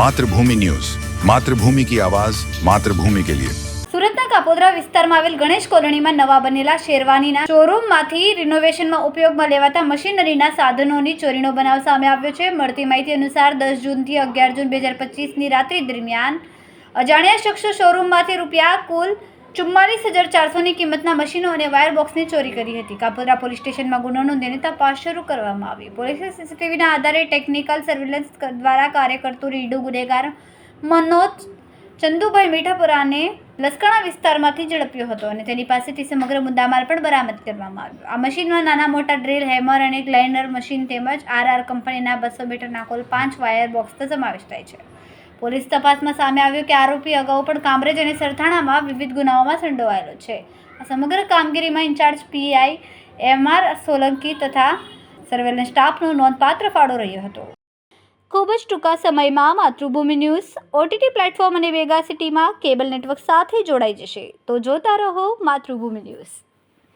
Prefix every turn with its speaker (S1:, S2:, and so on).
S1: Mathrubhumi news. Mathrubhumi કી આવાજ, માતૃભૂમિ કે લિયે.
S2: સુરતના કાપોદરા વિસ્તારમાં આવેલ ગણેશ કોલોનીમાં નવા બનેલા શેરવાનીના શોરૂમમાંથી રિનોવેશનમાં ઉપયોગમાં લેવાતા મશીનરીના સાધનોની ચોરીનો બનાવ સામે આવ્યો છે. મળતી માહિતી અનુસાર દસ જૂનથી અગિયાર જૂન બે હજાર પચીસની રાત્રિ દરમિયાન અજાણ્યા શખ્સો શોરૂમમાંથી રૂપિયા કુલ ચુમ્માલીસ હજાર ચારસોની કિંમતના મશીનો અને વાયર બોક્સની ચોરી કરી હતી. કાપોદરા પોલીસ સ્ટેશનમાં ગુનો નોંધીને તપાસ શરૂ કરવામાં આવી. પોલીસે સીસીટીવીના આધારે ટેકનિકલ સર્વેલન્સ દ્વારા કાર્ય કરતું રીડુ ગુનેગાર મનોજ ચંદુભાઈ મીઠાપુરાને લસકાણા વિસ્તારમાંથી ઝડપ્યો હતો અને તેની પાસેથી સમગ્ર મુદ્દામાલ પણ બરામદ કરવામાં આવ્યો. આ મશીનમાં નાના મોટા ડ્રીલ, હેમર અને ગ્લાઇન્ડર મશીન તેમજ આર આર કંપનીના બસો મીટરના કુલ પાંચ વાયર બોક્સનો સમાવેશ થાય છે. પોલીસ તપાસમાં સામે આવ્યું કે આરોપી અગાઉ પણ કામરેજ અને સરથાણામાં વિવિધ ગુનાઓમાં સંડોવાયેલો છે. આ સમગ્ર કામગીરીમાં incharge P I M R Solanki તથા સર્વેલન્સ સ્ટાફનો નોંધપાત્ર ફાળો રહ્યો હતો. ખૂબ જ ટૂંકા સમયમાં માતૃભૂમિ ન્યૂઝ, ઓટીટી પ્લેટફોર્મ અને વેગા સિટીમાં કેબલ નેટવર્ક સાથે જોડાઈ જશે. તો જોતા રહો માતૃભૂમિ ન્યૂઝ.